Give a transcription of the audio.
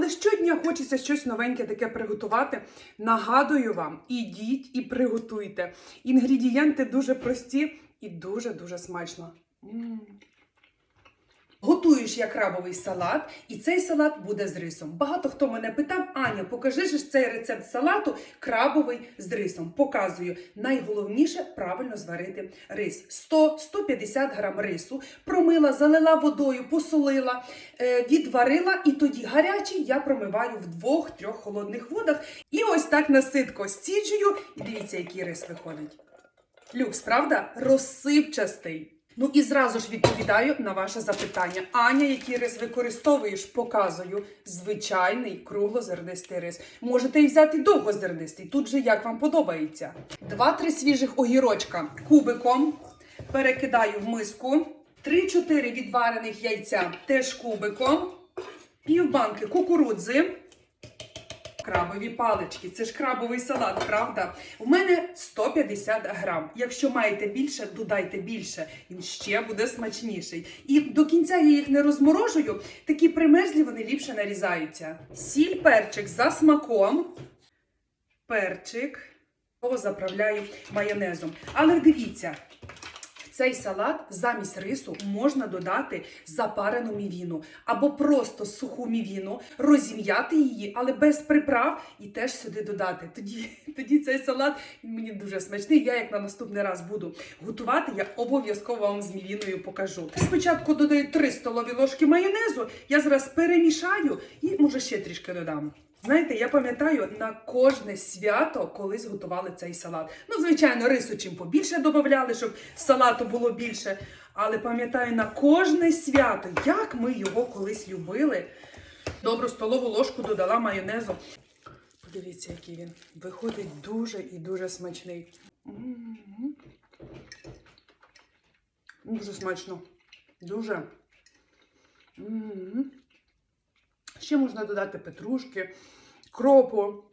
Але щодня хочеться щось новеньке таке приготувати. Нагадую вам, ідіть і приготуйте. Інгредієнти дуже прості і дуже-дуже смачно. М. Готую ж я крабовий салат, і цей салат буде з рисом. Багато хто мене питав, Аня, покажи ж цей рецепт салату крабовий з рисом. Показую. Найголовніше правильно зварити рис. 100-150 грам рису промила, залила водою, посолила, е, відварила, і тоді гарячий я промиваю в двох-трьох холодних водах. І ось так наситко стіджую. І дивіться, який рис виходить. Люкс, правда? Розсипчастий. Ну і зразу ж відповідаю на ваше запитання. Аня, який рис використовуєш, показую звичайний круглозернистий рис. Можете і взяти довгозернистий. Тут же як вам подобається. Два-три свіжих огірочка кубиком перекидаю в миску. 3-4 відварених яйця теж кубиком. Півбанки кукурудзи. Крабові палички, це ж крабовий салат, правда? У мене 150 грам. Якщо маєте більше, додайте більше. Він ще буде смачніший. І до кінця я їх не розморожую. Такі примерзлі вони ліпше нарізаються. Сіль, перчик за смаком. Перчик. Його заправляю майонезом. Але дивіться, цей салат замість рису можна додати запарену мівіну або просто суху мівіну, розім'яти її, але без приправ, і теж сюди додати. Тоді, тоді цей салат мені дуже смачний. Я як на наступний раз буду готувати, я обов'язково вам з мівіною покажу. Спочатку додаю 3 столові ложки майонезу, я зараз перемішаю і може ще трішки додам. Знаєте, я пам'ятаю на кожне свято колись готували цей салат. Ну, звичайно, рису чим побільше додавали, щоб салату було більше. Але пам'ятаю на кожне свято, як ми його колись любили. Добру столову ложку додала майонезу. Подивіться, який він. Виходить дуже і дуже смачний. М. Дуже смачно. Дуже. М. Ще можна додати петрушки, кропу.